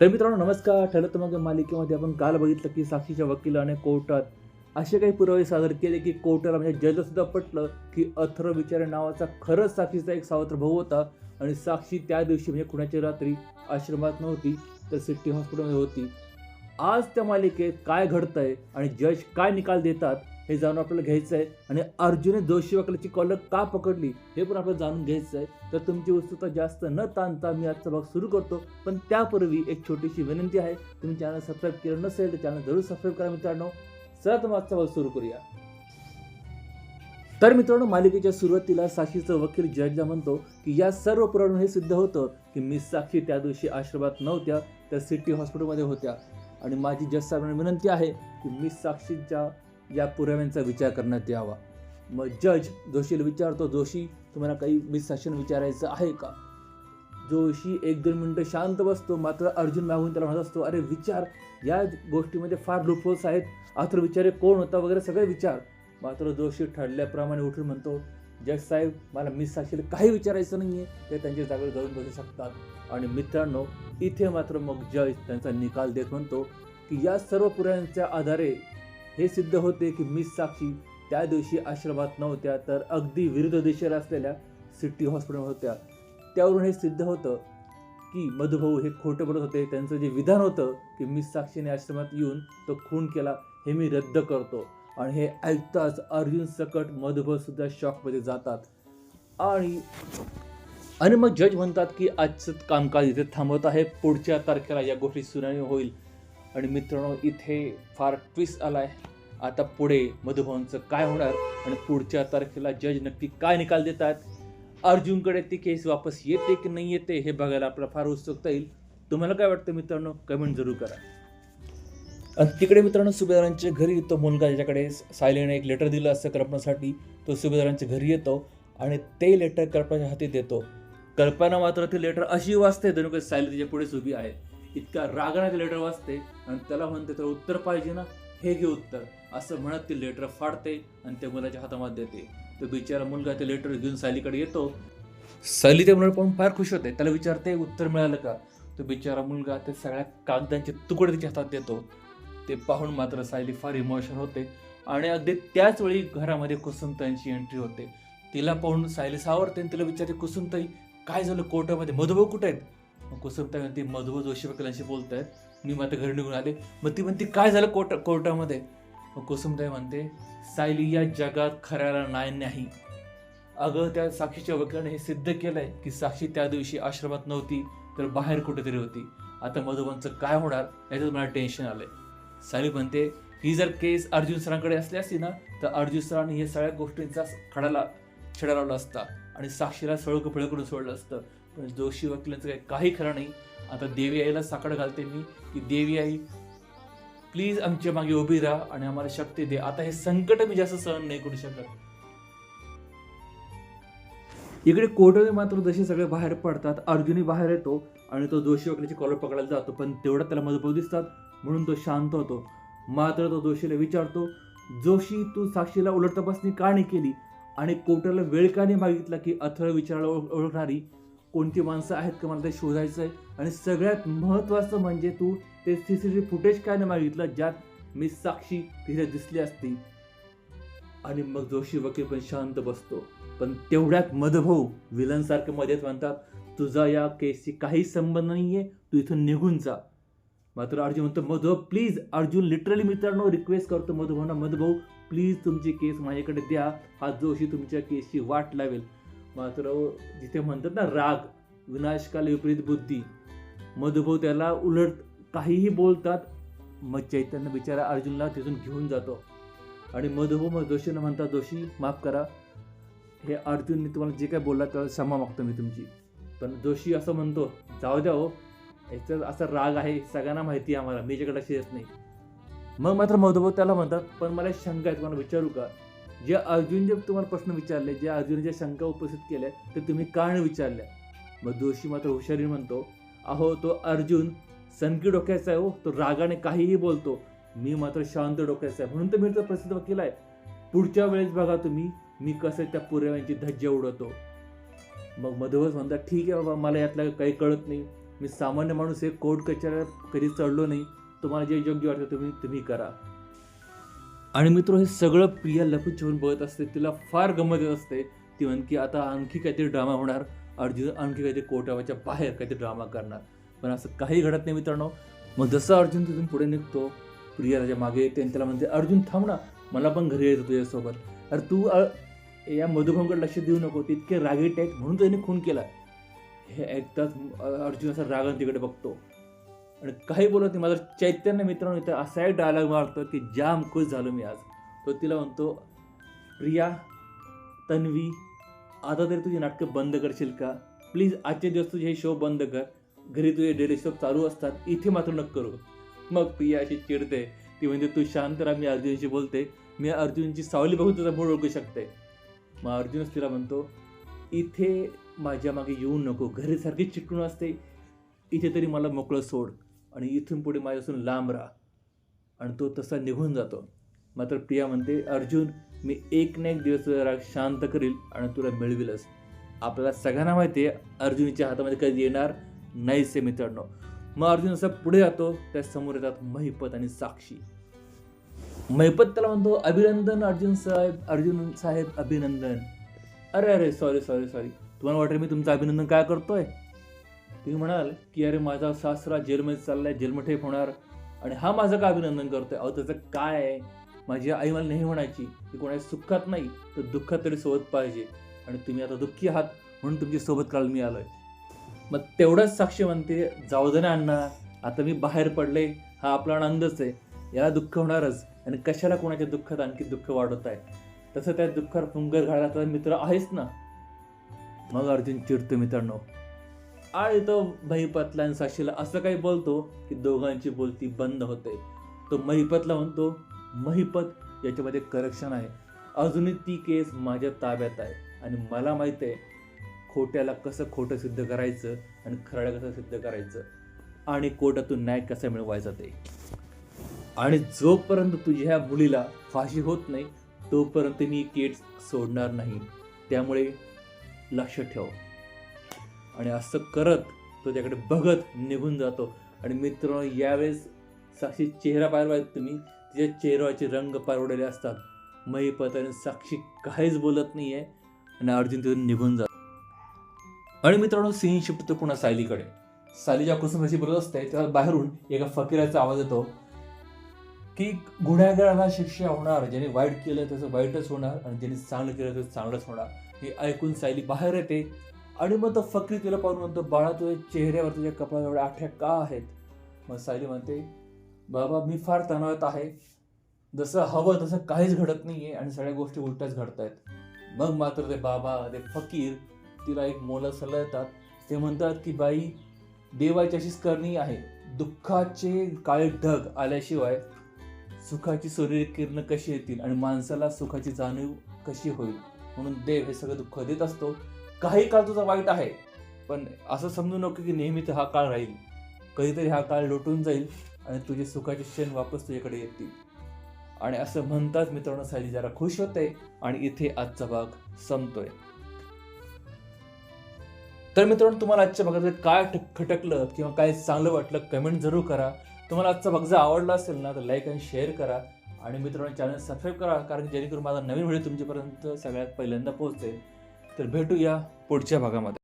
तर मित्रांनो नमस्कार. ठरत मग मालिकेमध्ये आपण काल बघितलं की साक्षीच्या वकिलाने कोर्टात असे काही पुरावे सादर केले की कोर्टाला म्हणजे जजला सुद्धा पटलं की अथर्व विचारे नावाचा खरंच साक्षीचा एक सावत्र भाऊ होता आणि साक्षी त्या दिवशी म्हणजे कुणाच्या रात्री आश्रमात नव्हती तर सिटी हॉस्पिटलमध्ये होती. आज त्या मालिकेत काय घडतंय आणि जज काय निकाल देतात हे जाणून आपल्याला घ्यायचं आहे. आणि अर्जुने दोषी वाकल्याची कॉलर का पकडली हे पण आपल्याला जाणून घ्यायचं आहे. तर तुमची उत्सुकता जास्त न ताणता मी आजचा भाग सुरू करतो. पण त्यापूर्वी एक छोटीशी विनंती आहे. तुम्ही चॅनल सबस्क्राईब केलं नसेल तर चॅनल जरूर सबस्क्राईब करा मित्रांनो. चला तर आजचा भाग सुरू करूया. तर मित्रांनो मालिकेच्या सुरुवातीला साक्षीचं वकील जजला म्हणतो की या सर्व पुराव्यावरून हे सिद्ध होतं की मिस साक्षी त्या दिवशी आश्रमात नव्हत्या तर सिटी हॉस्पिटलमध्ये होत्या. आणि माझी जज साहेबांना विनंती आहे की मिस साक्षीच्या या पुराव्यांचा विचार करण्यात यावा. मग जज जोशीला विचारतो जोशी तुम्हाला काही मिस विचारायचं आहे का? जोशी एक दोन मिनटं शांत बसतो मात्र अर्जुन मागून त्याला म्हणत असतो अरे विचार या गोष्टीमध्ये फार लुफोल्स आहेत. आतर विचारे कोण होता वगैरे सगळे विचार. मात्र जोशी ठरल्याप्रमाणे उठून म्हणतो जज साहेब मला मिस साक्षीला काही विचारायचं नाही आहे ते त्यांच्या जागेवर जाऊन बसू शकतात. आणि मित्रांनो इथे मात्र मग जज त्यांचा निकाल देत म्हणतो की या सर्व पुराव्यांच्या आधारे हे सिद्ध होते की मिस साक्षी त्या दिवशी आश्रमात नव्हत्या तर अगदी विरुद्ध दिशेला असलेल्या सिटी हॉस्पिटल होत्या. त्यावरून हे सिद्ध होतं की मधुभाऊ हे खोटं बोलत होते. त्यांचं जे विधान होतं की मिस साक्षीने आश्रमात येऊन तो खून केला हे मी रद्द करतो. आणि हे ऐकताच अर्जुन सकट मधुभाऊ सुद्धा शॉकमध्ये जातात. आणि आणि मग जज म्हणतात की आजचं कामकाज इथे थांबवत आहे. पुढच्या तारखेला या गोष्टी सुनावणी होईल. आणि मित्रांनो इथे फार ट्विस्ट आलाय. आता पुढे मधुभाऊंचं काय होणार आणि पुढच्या तारखेला जज नक्की काय निकाल देतात? अर्जुनकडे ती केस वापस येते की नाही येते हे बघायला आपल्याला फार उत्सुकता येईल. तुम्हाला काय वाटतं मित्रांनो? कमेंट जरूर करा. आणि तिकडे मित्रांनो सुभेदारांच्या घरी तो मुलगा ज्याच्याकडे सायलीने एक लेटर दिलं असतं कल्पनासाठी. तो सुभेदारांच्या घरी येतो आणि ते लेटर कल्पनाच्या हाती देतो. कल्पना मात्र ते लेटर अशी वाचते जणू काही सायली तिच्या पुढेच उभी आहे. इतका रागाने ते लेटर वाचते आणि त्याला म्हणते तर उत्तर पाहिजे ना? हे घे उत्तर. असं म्हणत ते लेटर फाडते आणि त्या मुलाच्या हातामध्ये देते. तो बिचारा मुलगा ते लेटर घेऊन सायलीकडे येतो. सायली ते मुलं पाहून फार खुश होते. त्याला विचारते उत्तर मिळालं का? तो बिचारा मुलगा ते सगळ्या कागदांचे तुकडे तिच्या हातात देतो. ते पाहून मात्र सायली फार इमोशन होते आणि अगदी त्याच वेळी घरामध्ये कुसुमताईंची एंट्री होते. तिला पाहून सायली सावरते आणि तिला विचारते कुसुमताई काय झालं? कोर्टामध्ये मधुभाऊ कुठे आहेत? मग कुसुमताई म्हणते मधुभाऊ जोशी वकिलांशी बोलत आहेत मी मात्र घरी निघून आले. मग ती म्हणते काय झालं कोर्ट कोर्टामध्ये? मग कुसुमताई म्हणते सायली या जगात खऱ्याला नाय नाही. अगं त्या साक्षीच्या वकिलाने हे सिद्ध केलंय की साक्षी त्या दिवशी आश्रमात नव्हती तर बाहेर कुठेतरी होती. आता मधुबांचं काय होणार याच्यात मला टेन्शन आलंय. सायली म्हणते ही जर केस अर्जुन सरांकडे असली असती ना तर अर्जुन सरांनी हे सगळ्या गोष्टींचा खडाला छडा लावला असता आणि साक्षीला सळक कपडे करून सोडलं असतं. म्हणजे जोशी वकिलांचं काही काही खरं नाही. आता देवी आईला साकड घालते मी की देवी आई प्लीज आमच्या मागे उभी राहा आणि आम्हाला शक्ती दे. आता हे संकट मी जास्त सहन नाही करू शकत. इकडे कोर्टाने मात्र जसे सगळे बाहेर पडतात अर्जुनी बाहेर येतो आणि तो दोषी वकिलाची कॉलर पकडायला जातो पण तेवढा त्याला मजबूत दिसतात म्हणून तो शांत होतो. मात्र तो दोषीला विचारतो जोशी तू साक्षीला उलट तपासणी का नाही केली? आणि कोर्टाला वेळ का नाही मागितला की अथळ विचाराला ओळखणारी? कोणती माणसं आहेत का मला ते शोधायचं आहे? आणि सगळ्यात महत्त्वाचं म्हणजे तू ते C C T V footage काय नाही मागितलं ज्यात मी साक्षी तिथे दिसली असती. आणि मग जोशी वकील पण शांत बसतो. पण तेवढ्यात मधभाऊ विलनसारखं मध्येच म्हणतात तुझा या केसशी काही संबंध नाहीये तू इथून निघून जा. मात्र अर्जुन म्हणतो मधुभाऊ प्लीज अर्जुन लिटरली मित्रांनो रिक्वेस्ट करतो मधुभाऊना मधुभाऊ प्लीज तुमची केस माझ्याकडे द्या. हा जोशी तुमच्या केसची वाट लावेल. मात्र जिथे म्हणतात ना राग विनाशकाल विपरीत बुद्धी मधुभाऊ त्याला उलट काहीही बोलतात मग चैतन्य बिचारा अर्जुनला तिथून घेऊन जातो. आणि मधुभाऊ मग जोशीनं म्हणतात जोशी माफ करा हे अर्जुनने तुम्हाला जे काय बोलला त्याला क्षमा मागतो मी तुमची. पण जोशी असं म्हणतो जाऊ द्या हो याचा असा राग आहे सगळ्यांना माहिती आहे आम्हाला मी याच्याकडे लक्ष देत नाही. मग मात्र मधुभाऊ त्याला म्हणतात पण मला शंका आहे तुम्हाला विचारू का? जे अर्जुन जे तुम्हाला प्रश्न विचारले जे अर्जुन ज्या शंका उपस्थित केल्या ते तुम्ही का नाही विचारल्या. मग जोशी मात्र हुशारी म्हणतो अहो तो अर्जुन सनकी डोक्याचा आहे हो तो रागाने काहीही बोलतो. मी मात्र शांत डोक्याचा आहे. म्हणून तर मी तर प्रसिद्ध वकील आहे. पुढच्या वेळेस बघा तुम्ही मी कसं त्या पुराव्यांची धज्जा उडवतो. मग मधुवच म्हणतात ठीक आहे बाबा मला यातलं काही कळत नाही. मी सामान्य माणूस हे कोर्ट कचऱ्या कधी चढलो नाही. तुम्हाला जे योग्य वाटतं तुम्ही तुम्ही करा. आणि मित्र हे सगळं प्रिया लपून छपून बघत असते तिला फार गंमत येत असते. ती म्हण की आता आणखी काहीतरी ड्रामा होणार. अर्जुन आणखी काहीतरी कोटावाच्या बाहेर काहीतरी ड्रामा करणार. पण असं काही घडत नाही मित्रांनो. मग जसं अर्जुन तिथून पुढे निघतो प्रिया त्याच्यामागे येते आणि त्याला म्हणते अर्जुन थांब ना. मला पण घरी यायचं तुझ्यासोबत. अरे तू या मधुभाऊकडे लक्ष देऊ नको. ते इतके रागीट आहेत म्हणून त्याने खून केला. हे ऐकताच अर्जुन असा रागाने तिकडे बघतो. आणि काही बोलत नाही. माझं चैतन्य मित्रांनो इथं असा एक डायलॉग मारतो की जाम खुश झालो मी आज. तो तिला म्हणतो प्रिया तन्वी आता तरी तुझी नाटकं बंद करशील का? प्लीज आजचे दिवस तुझे हे शो बंद कर. घरी तुझे डेली शो चालू असतात. इथे मात्र नको करू. मग प्रिया अशी चिडते. ती म्हणजे तू शांत राहा मी अर्जुनशी बोलते. मी अर्जुनची सावली बघून तुझा मूळ ओळखू शकते. मग अर्जुनच तिला म्हणतो इथे माझ्या मागे येऊ नको. घरीसारखी चिटकून असते. इथे तरी मला मोकळं सोड. आणि इथून पुढे माझ्यापासून लांब राहा. आणि तो तसा निघून जातो. मात्र प्रिया म्हणते अर्जुन मी एक ना एक दिवस तुझा राग शांत करील आणि तुला मिळविलच. आपल्याला सगळ्यांना माहिती आहे अर्जुनच्या हातामध्ये कधी येणार नाहीच आहे मित्रांनो. मग अर्जुन असा पुढे जातो त्या समोर येतात महिपत आणि साक्षी. महिपत त्याला म्हणतो अभिनंदन अर्जुन साहेब अर्जुन साहेब अभिनंदन. अरे अरे सॉरी सॉरी सॉरी तुम्हाला वाटेल मी तुमचं अभिनंदन काय करतोय? तुम्ही म्हणाल की अरे माझा सासरा जेलमध्ये चाललाय जेलमठेप होणार आणि हा माझं का अभिनंदन करतोय? अहो त्याचं काय आहे? माझी आई मला नेहमी म्हणायची. की कोणाच्या सुखात नाही तर दुःखात तरी सोबत पाहिजे. आणि तुम्ही आता दुःखी आहात म्हणून तुमची सोबत काल मी आलोय. मग तेवढंच साक्षी म्हणते जाऊ दे ना अण्णा. आता मी बाहेर पडले. हा आपला आनंदच आहे. याला दुःख होणारच आणि कशाला कोणाच्या दुःखात आणखी दुःख वाढवत आहे? तसं त्या दुःखावर फुंगर घालायचा मित्र आहेच ना? मग अर्जुन चिडतो मित्रांनो. आणि तो महिपतला आणि साक्षीला असं काही बोलतो की दोघांची बोलती बंद होते. तो महिपतला म्हणतो महिपत याच्यामध्ये करेक्शन आहे. अजूनही ती केस माझ्या ताब्यात आहे. आणि मला माहीत आहे खोट्याला कसं खोटं सिद्ध करायचं आणि खराडं कसं सिद्ध करायचं आणि कोर्टातून न्याय कसा मिळवायचा ते. आणि जोपर्यंत तुझ्या ह्या मुलीला फाशी होत नाही तोपर्यंत मी केस सोडणार नाही. त्यामुळे लक्ष ठेव. आणि असं करत तो त्याकडे बघत निघून जातो. आणि मित्रांनो यावेळेस साक्षी चेहरा पाहिला पाहिजे तुम्ही. तिच्या चेहऱ्याचे रंग पारवडलेले असतात. महिपत आणि साक्षी काहीच बोलत नाही आहे आणि अर्जुन तिथून निघून जातो. आणि मित्रांनो सीन शिफ्ट तो पुन्हा सायलीकडे. सायली ज्या कुसुमाशी बोलत असते तेव्हा बाहेरून एका फकीराचा आवाज येतो. की गुन्हेगाराला शिक्षा होणार ज्याने वाईट केलं त्याचं वाईटच होणार आणि ज्याने चांगलं केलं त्याचं चांगलंच होणार. हे ऐकून सायली बाहेर येते. आणि मग तो फकीर तिला पाहून म्हणतो बाळा तुझ्या चेहऱ्यावर तुझ्या कपड्यावर एवढ्या आठ्या का आहेत? मग सायली म्हणते बाबा मी फार तणावात आहे. जसं हवं तसं काहीच घडत नाही आहे आणि सगळ्या गोष्टी उलट्याच घडत आहेत मग मात्र ते बाबा ते फकीर तिला एक मोला सल्ला देतात ते म्हणतात की बाई देवाची अशीच करणी आहे. दुःखाचे काळे ढग आल्याशिवाय सुखाची सूर्य किरण कशी येतील आणि माणसाला सुखाची जाणीव कशी होईल? म्हणून देव हे सगळं दुःख देत असतो. काही काळ तुझा वाईट आहे पण असं समजू नको की नेहमीच हा काळ राहील. कधीतरी हा काळ लोटून जाईल आणि तुझे सुखाचे क्षण वापस तुझ्याकडे येतील. आणि असं म्हणताच मित्रांनो सायली जरा खुश होते आणि इथे आजचा भाग संपतोय. तर मित्रांनो तुम्हाला आजच्या भागात काय ठक- खटकलं किंवा काय चांगलं वाटलं कमेंट जरूर करा. तुम्हाला आजचा भाग जर आवडला असेल ना तर लाईक आणि शेअर करा. आणि मित्रांनो चॅनल सबस्क्राईब करा कारण जेणेकरून माझा नवीन व्हिडिओ तुमच्यापर्यंत सगळ्यात पहिल्यांदा पोहोचेल. तर भेटूया पुढच्या भागामध्ये.